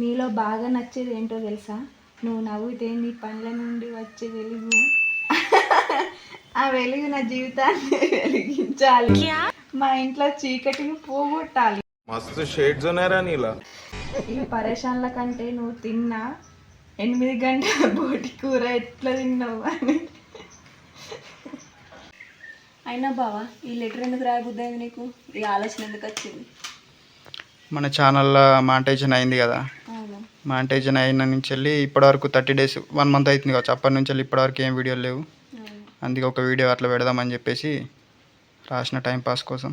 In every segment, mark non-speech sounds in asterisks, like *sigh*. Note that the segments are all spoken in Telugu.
నీలో బాగా నచ్చేది ఏంటో తెలుసా? నువ్వు నవ్వితే నీ పనుల నుండి వచ్చే వెలుగు. ఆ వెలుగు నా జీవితాన్ని వెలిగించాలి. మా ఇంట్లో చీకటిని పోగొట్టాలి మస్తు షేడ్స్ ఉన్నారా నీలా. ఈ పరేషాన్ల కంటే నువ్వు తిన్నా ఎనిమిది గంటల బోటి కూర ఎట్లా తిన్నావు అని. అయినా బావా ఈ లెటర్ ఎందుకు రాయబుద్దాయి నీకు? ఈ ఆలోచన ఎందుకు వచ్చింది? మన ఛానల్లో మాంటేజన్ అయింది కదా. మాంటేజన్ అయిన నుంచి వెళ్ళి ఇప్పటివరకు థర్టీ డేస్ వన్ మంత్ అవుతుంది కావచ్చు. అప్పటి నుంచి వెళ్ళి ఇప్పటివరకు ఏం వీడియోలు లేవు. అందుకే ఒక వీడియో అట్లా పెడదామని చెప్పేసి రాసిన టైం పాస్ కోసం.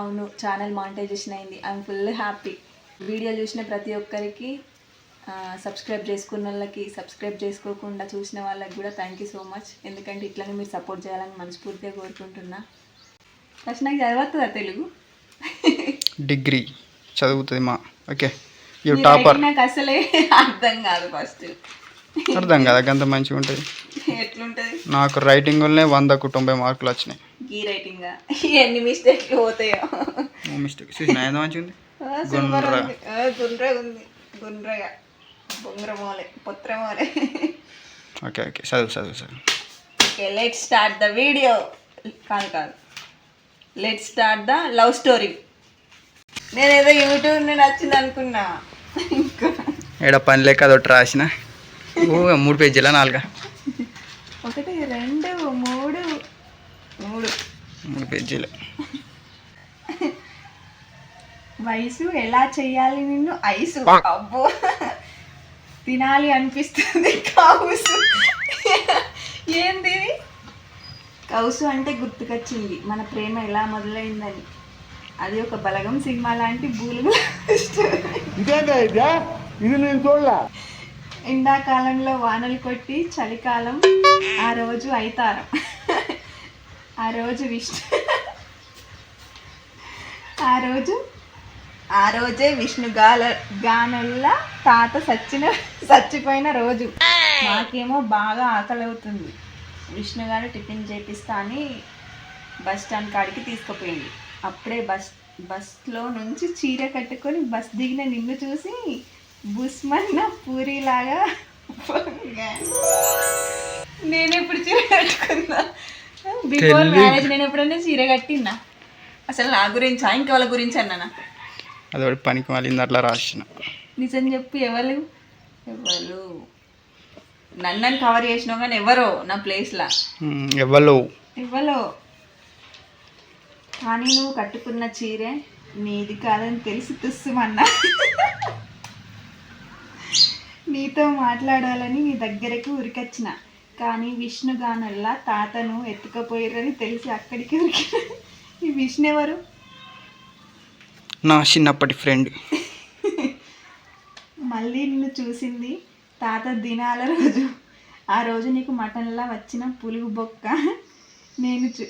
అవును ఛానల్ మానిటైజేషన్ అయింది. ఐఎమ్ ఫుల్ హ్యాపీ వీడియో చూసిన ప్రతి ఒక్కరికి సబ్స్క్రైబ్ చేసుకున్న వాళ్ళకి సబ్స్క్రైబ్ చేసుకోకుండా చూసిన వాళ్ళకి కూడా థ్యాంక్ యూ సో మచ్ ఎందుకంటే ఇట్లనే మీరు సపోర్ట్ చేయాలని మనస్ఫూర్తిగా కోరుకుంటున్నా. ఫస్ట్ నాకు చదవతుందా తెలుగు? డిగ్రీ చదువుతుంది మా. ఓకే. యూ టాపర్ నాకు అసలే అర్థం కాదు ఫస్ట్. అర్థం కదా గంత మంచిగా ఉంటుంది. ఎట్లుంటుంది? నాకు రైటింగ్లోనే వందకు తొంభై మార్కులు వచ్చినాయి. ఈ రైటింగ్ ఎన్ని మిస్టేక్లు పోతాయో? మిస్టేక్ చూసిన ఏదో మంచిగా ఉంది? సూపర్ గుండ్ర. ఉంది. ఆ, గుండ్ర ఉంది. గుండ్రగా. బొంగరమోలే పొత్రమోలే ఓకే ఓకే. చదువు చదువు చదువు. Okay let start the video కాదు కాదు. Let start the love story నేను ఏదో యూట్యూబ్ నుండి వచ్చింది అనుకున్నా. ఇంకా. ఏడ పని లేక అదొకటి రాసిన. మూడు పేజీలా నాలుగా? ఒకటి రెండు మూడు. మూడు. మూడు పేజీలు. వయసు ఎలా చెయ్యాలి నిన్ను? ఐసు. అబ్బో. తినాలి అనిపిస్తుంది. కౌసు. ఏంది? కౌసు అంటే గుర్తుకొచ్చింది. మన ప్రేమ ఎలా మొదలైందని. అది ఒక బలగం సినిమా లాంటి బూలుగు ఎండాకాలంలో వానలు కొట్టి చలికాలం ఆ రోజు అయితారం. ఆ రోజు విష్ణు ఆ రోజు ఆ రోజే విష్ణు గాల గానల్ల తాత సచ్చిన చచ్చిపోయిన రోజు. నాకేమో బాగా ఆకలి అవుతుంది విష్ణు గారు టిఫిన్ చేపిస్తా అని బస్ స్టాండ్ కాడికి తీసుకుపోయింది. అప్పుడే బస్ బస్లో నుంచి చీర కట్టుకొని బస్ దిగిన నిన్ను చూసి బుస్మన్న పూరిలాగా. నేను ఎప్పుడు చీర కట్టుకున్నా? బిఫోర్ మ్యారేజ్ నేను ఎప్పుడైనా చీర కట్టినా? అసలు నా గురించి? ఇంకా వాళ్ళ గురించి అన్నానా అదొకటి పనికి మళ్ళీ అట్లా రాసిన. నిజం చెప్పు ఎవరు? ఎవరు? నన్నని కవర్ చేసినావు కానీ ఎవరో నా ప్లేస్లా ఎవ్వరు ఇవ్వలో కానీ నువ్వు కట్టుకున్న చీరే నీది కాదని తెలిసి తుస్సుమన్నా. నీతో మాట్లాడాలని నీ దగ్గరకు ఉరికొచ్చిన. కానీ విష్ణు గానల్లా తాతను ఎత్తుకపోయారని తెలిసి అక్కడికి ఉరికిన. ఈ విష్ణు ఎవరు? నా చిన్నప్పటి ఫ్రెండ్. మళ్ళీ నిన్ను చూసింది తాత దినాల రోజు. ఆ రోజు నీకు మటన్లా వచ్చిన పులుగు బొక్క. నేను చూ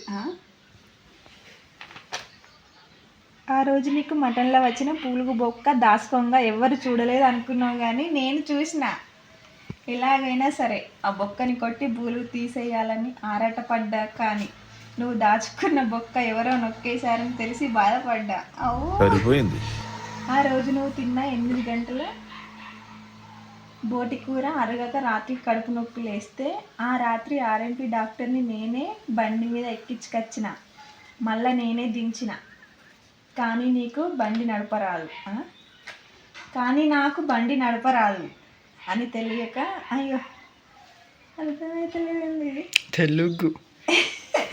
ఆ? రోజు నీకు మటన్లా వచ్చిన పులుగు బొక్క దాసుకోంగా ఎవరు చూడలేదు అనుకున్నావు కానీ నేను చూసిన. ఎలాగైనా సరే ఆ బొక్కని కొట్టి పులుగు తీసేయాలని ఆరాటపడ్డా కానీ నువ్వు దాచుకున్న బొక్క ఎవరో నొక్కేశారని తెలిసి బాధపడ్డా. సరిపోయింది. ఆ రోజు నువ్వు తిన్న ఎనిమిది గంటల బోటి కూర అరగక రాత్రి కడుపు నొప్పి లేస్తే ఆ రాత్రి ఆర్ఎంపీ డాక్టర్ని నేనే బండి మీద ఎక్కించుకొచ్చిన. మళ్ళా నేనే దించిన. కానీ నీకు బండి నడపరాదు? కానీ నాకు బండి నడపరాదు అని తెలియక అయ్యో అర్థమైతలేదండి. తెలుగు.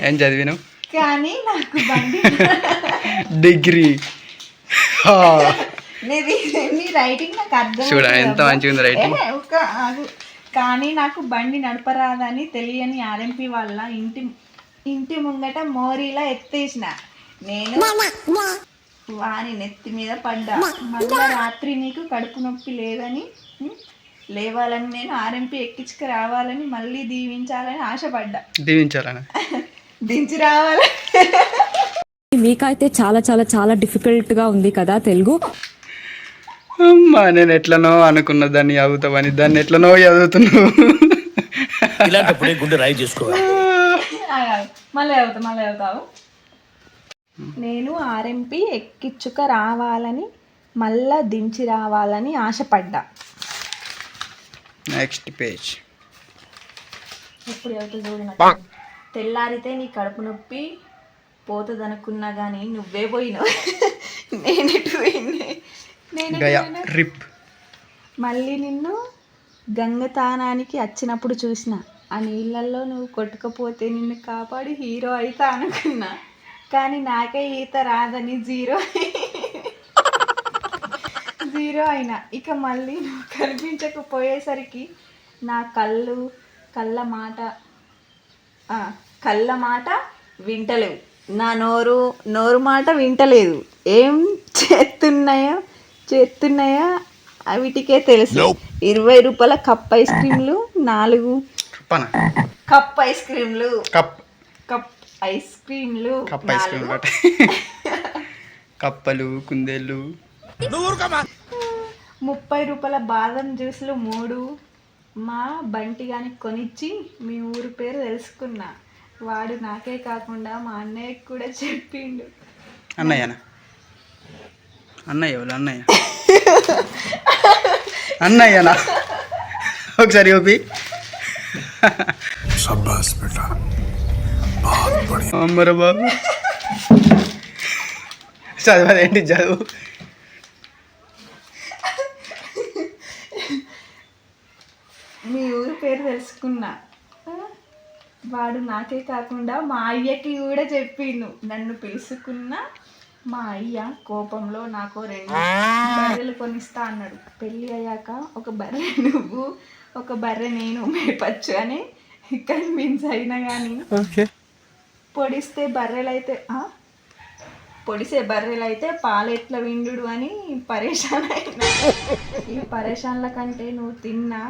ఏం చదివినావు? కానీ నాకు బండి *laughs* డిగ్రీ. రైటింగ్ నాకు అర్థం చూడ ఎంత మంచిగా ఉంది రైటింగ్. కానీ నాకు బండి నడపరాదని తెలియని ఆర్ఎంపీ వాళ్ళ ఇంటి ఇంటి ముంగట మోరీలా ఎత్తేసిన. నేను వాని నెత్తి మీద పడ్డా. మళ్ళా రాత్రి నీకు కడుపు నొప్పి లేదని లేవాలని నేను ఆర్ఎంపీ ఎక్కించుకు రావాలని మళ్ళీ దీవించాలని ఆశపడ్డా. దీవించాలని. *laughs* దించి రావాలి? మీకైతే చాలా చాలా చాలా డిఫికల్ట్గా ఉంది కదా తెలుగు. అమ్మా నేను ఎట్లనో అనుకున్న దాన్ని చదువుతావని దాన్ని ఎట్లనో చదువుతున్నావు. ఇలాంటప్పుడే గుండె రాయి చేసుకోవాలి. మళ్ళీ చదువుతా మళ్ళీ చదువుతావు నేను ఆర్ఎంపీ ఎక్కించుక రావాలని మళ్ళా దించి రావాలని ఆశపడ్డా. నెక్స్ట్ పేజ్ ఎప్పుడు ఎవరితో చూడన తెల్లారితే నీ కడుపు నొప్పి పోతుంది అనుకున్నా కానీ నువ్వే పోయినావు. నేను గయా రిప్. మళ్ళీ నిన్ను గంగతానానికి వచ్చినప్పుడు చూసిన. ఆ నీళ్ళల్లో నువ్వు కొట్టుకపోతే నిన్ను కాపాడి హీరో అవుతా అనుకున్నా. కానీ నాకే ఈత రాదని జీరో జీరో అయినా. ఇక మళ్ళీ నువ్వు కనిపించకపోయేసరికి నా కళ్ళు కళ్ళ మాట కళ్ళ మాట వింటలేవు. నా నోరు నోరు మాట వింటలేదు. ఏం చేస్తున్నాయో చేస్తున్నాయో వీటికే తెలుసు. ఇరవై రూపాయల కప్ ఐస్ క్రీమ్లు నాలుగు కప్ ఐస్ క్రీమ్లు. కప్. కప్ ఐస్ క్రీమ్లు కప్ ఐస్ క్రీమ్ *laughs* కప్పలు కుందేళ్ళు. ముప్పై రూపాయల బాదం జ్యూస్లు మూడు. మా బంటి గానికి కొనిచ్చి మీ ఊరు పేరు తెలుసుకున్నా. వాడు నాకే కాకుండా మా అన్నయ్యకి కూడా చెప్పిండు. అన్నయ్యనా? అన్నయ్య ఎవరు? అన్నయ్య. *laughs* అన్నయ్యనా? ఒకసారి ఓపి. అమ్మర బాబు చదవదేంటి చదువు మీ ఊరు పేరు తెలుసుకున్నా. వాడు నాకే కాకుండా మా అయ్యకి కూడా చెప్పిండు. నన్ను పిలుచుకున్న మా అయ్య కోపంలో నాకు రెండు బర్రెలు కొనిస్తా అన్నాడు. పెళ్ళి అయ్యాక ఒక బర్రె నువ్వు ఒక బర్రె నేను మేపచ్చు అని కన్విన్స్ అయినా కానీ పొడిస్తే బర్రెలైతే ఆ? పొడిసే బర్రెలైతే పాలు ఎట్లా విండు అని పరేషాన్ అయినా. ఈ పరేషాన్ల కంటే నువ్వు తిన్నా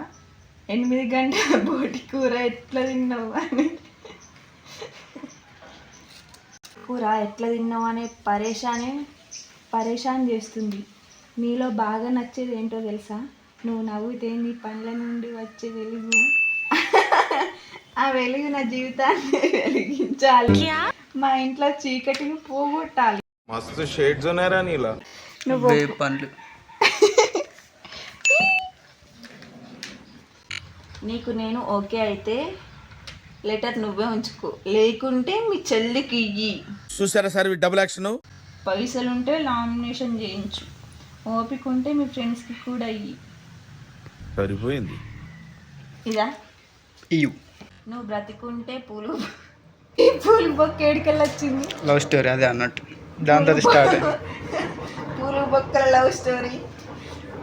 ఎనిమిది గంటల బోటి కూర ఎట్లా తిన్నావు అని. కూర ఎట్లా తిన్నావు అనే పరేషానే పరేషాన్ చేస్తుంది. నీలో బాగా నచ్చేది ఏంటో తెలుసా? నువ్వు నవ్వితే నీ పండ్ల నుండి వచ్చే వెలుగు ఆ వెలుగు నా జీవితాన్ని *laughs* వెలిగించాలి. మా ఇంట్లో చీకటిని పోగొట్టాలి. మస్తు షేడ్స్ ఉన్నారా నీలా. పండ్లు. నీకు నేను ఓకే అయితే లెటర్ నువ్వే ఉంచుకో. లేకుంటే మీ చెల్లికి ఇయ్యి. చూసారా సార్ డబుల్ యాక్షన్ పైసలుంటే లామినేషన్ చేయించు. ఓపిక ఉంటే మీ ఫ్రెండ్స్కి కూడా అయ్యి సరిపోయింది. ఇదా? ఇయ్యు. నువ్వు బ్రతికుంటే పూలు పూలు బొక్క ఏడికెళ్ళి వచ్చింది. లవ్ స్టోరీ అదే అన్నట్టు. దాంతో స్టార్ట్ పూలు బొక్కల లవ్ స్టోరీ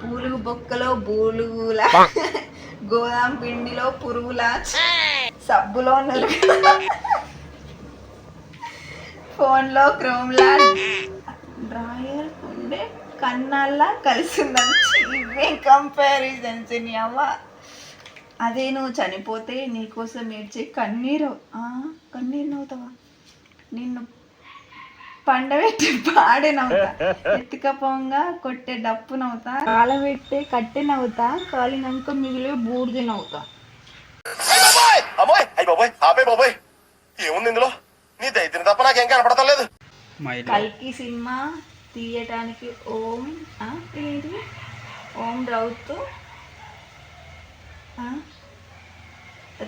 పూలు బొక్కలో బూలుగుల గోదాం పిండిలో పురుగుల సబ్బులో ఫోన్లో క్రోమ్లా. డ్రాయర్ ఉండే కన్నాల్లా కలిసిందని ఇవే కంపారిజన్స్ నీ అమ్మ అదే నువ్వు చనిపోతే నీకోసం ఏడ్చే కన్నీరు. ఆ, కన్నీరు నవ్వుతావా? నిన్ను పండబెట్టి పాడే నవ్వుతా. ఎత్తుకపోంగా కొట్టే డప్పు నవ్వుతా. కాలబెట్టే కట్టె నవ్వుతా. కాలినాక మిగిలి బూడిద నవ్వుతా. అమ్మోయ్ అయ్యి బాబోయ్ ఆపే బాబోయ్ ఏముంది ఇందులో? నీ దైత్యం తప్ప నాకేం కనపడతాం లేదు. మై కల్కి సినిమా తీయటానికి ఓం ఆ, ఏంటి ఓం రౌత్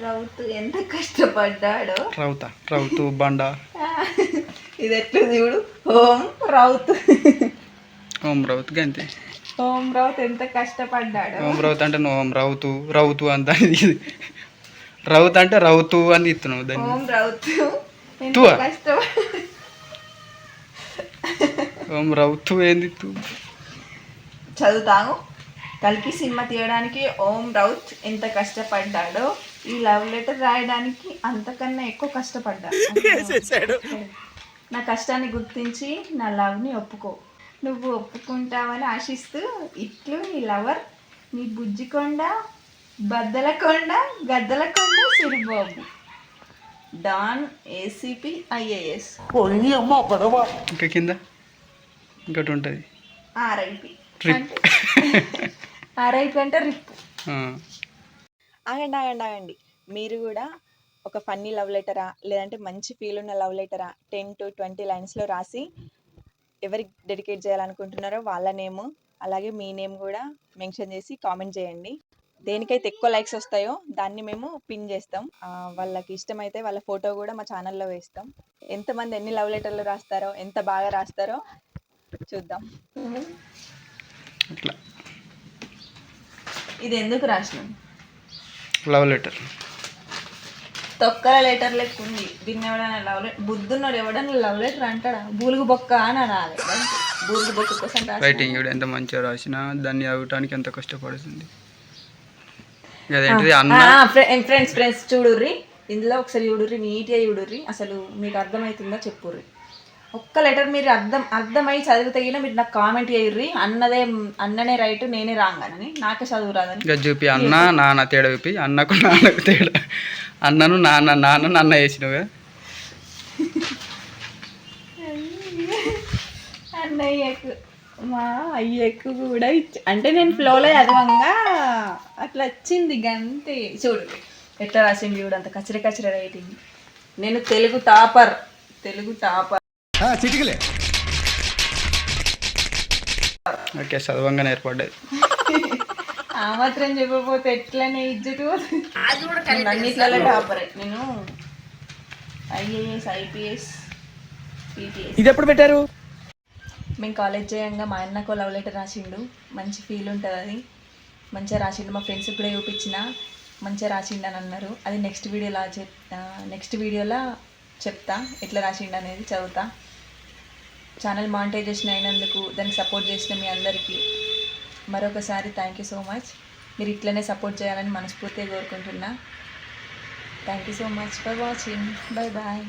రౌత్ ఎంత కష్టపడ్డాడో. రౌత రౌతు బండ. ఇది ఎట్లా చూడు? ఓం రౌత్. ఓం రౌత్ గంతే. ఓం రౌత్ ఎంత కష్టపడ్డాడో. ఓం రౌత్ అంటే ఓం రౌతు రౌతు అంత రౌత్ అంటే రౌతు అని ఇస్తున్నావు దాన్ని. ఓం రౌత్ ఎంత ఓం రౌతు ఏంది తూ చదువుతాను కల్కి సినిమా తీయడానికి ఓం రౌత్ ఎంత కష్టపడ్డాడో ఈ లవ్ లెటర్ రాయడానికి అంతకన్నా ఎక్కువ కష్టపడ్డా. *laughs* నా కష్టాన్ని గుర్తించి నా లవ్ని ఒప్పుకో. నువ్వు ఒప్పుకుంటావని ఆశిస్తూ ఇట్లు నీ లవర్ నీ బుజ్జికొండ బద్దలకొండ Gaddalakonda Siribabu don ACP IAS. ఇంకా కింద? ఇంకోటి ఉంటుంది. ఆర్ఐపి. ట్రిప్. ఆర్ఐపి అంటే రిప్. ఆగండి ఆగండి ఆగండి. మీరు కూడా ఒక ఫన్నీ లవ్ లెటరా లేదంటే మంచి ఫీల్ ఉన్న లవ్ లెటరా టెన్ టు ట్వంటీ లైన్స్లో రాసి ఎవరికి డెడికేట్ చేయాలనుకుంటున్నారో వాళ్ళ నేమ్ అలాగే మీ నేమ్ కూడా మెన్షన్ చేసి కామెంట్ చేయండి. దేనికైతే ఎక్కువ లైక్స్ వస్తాయో దాన్ని మేము పిన్ చేస్తాం. వాళ్ళకి ఇష్టమైతే వాళ్ళ ఫోటో కూడా మా ఛానల్లో వేస్తాం. ఎంతమంది ఎన్ని లవ్ లెటర్లు రాస్తారో ఎంత బాగా రాస్తారో చూద్దాం. అట్లా. ఇది ఎందుకు రాసినాం? Love letter. తొక్కల లెటర్ లెక్క ఉంది దీన్ని ఎవడైనా లవ్ లెటర్ బుద్ధున్నాడు ఎవడన్నా లవ్ లెటర్ అంటాడా? బూలుగు బొక్క అని అనాలి. బూలుగు బొక్క కోసం రైటింగ్ కూడా ఎంత మంచిగా రాసినా దాన్ని చదవటానికి ఎంత కష్టపడుతుంది. ఫ్రెండ్స్ ఫ్రెండ్స్ చూడుర్రి. ఇందులో ఒకసారి చూడుర్రి నీట్గా చూడుర్రి. అసలు మీకు అర్థమవుతుందా చెప్పుర్రి. ఒక్క లెటర్ మీరు అర్థం అర్థమై చదివితే గిన మీరు నాకు కామెంట్ చేయుర్రి. అన్నదే అన్ననే రైట్ నేనే రాంగ్ అని నాకే చదువు రాదని. చూపి అన్న నాన్న తేడా చూపి అన్నకు నాన్నకు తేడా. అన్నను నాన్న నాన్న నన్న వేసినవుగా అన్నయ్యకు మా అయ్యకు కూడా ఇచ్చి అంటే నేను ఫ్లోలో చదవంగా అట్లా వచ్చింది గంతే చూడు ఎట్లా రాసింది చూడు అంత కచ్చరి కచ్చరి రైటింగ్. నేను తెలుగు టాపర్ తెలుగు టాపర్. చిటికలే. ఓకే చదవంగానే ఏర్పడ్డది ఆ మాత్రం చెప్పకపోతే ఎట్లనే ఇజ్జత్? అన్నిట్లలో టాపరే. నేను ఐఏఎస్ ఐపీఎస్ పీటీఎస్. ఇది ఎప్పుడు పెట్టారు? మేము కాలేజ్ చేయంగా మా అన్నకు లవ్ లెటర్ రాసిండు. మంచి ఫీల్ ఉంటుంది అది. మంచిగా రాసిండు. మా ఫ్రెండ్స్కి కూడా చూపించిన. మంచిగా రాసిండు అని అన్నారు. అది నెక్స్ట్ వీడియోలో చెప్తా నెక్స్ట్ వీడియోలో చెప్తా. ఎట్లా రాసిండు అనేది చదువుతా. ఛానల్ మానిటైజేషన్ అయినందుకు దానికి సపోర్ట్ చేసిన మీ అందరికీ మరొకసారి థ్యాంక్ యూ సో మచ్ మీరు ఇట్లనే సపోర్ట్ చేయాలని మనస్ఫూర్తిగా కోరుకుంటున్నా. Thank you so much for watching bye bye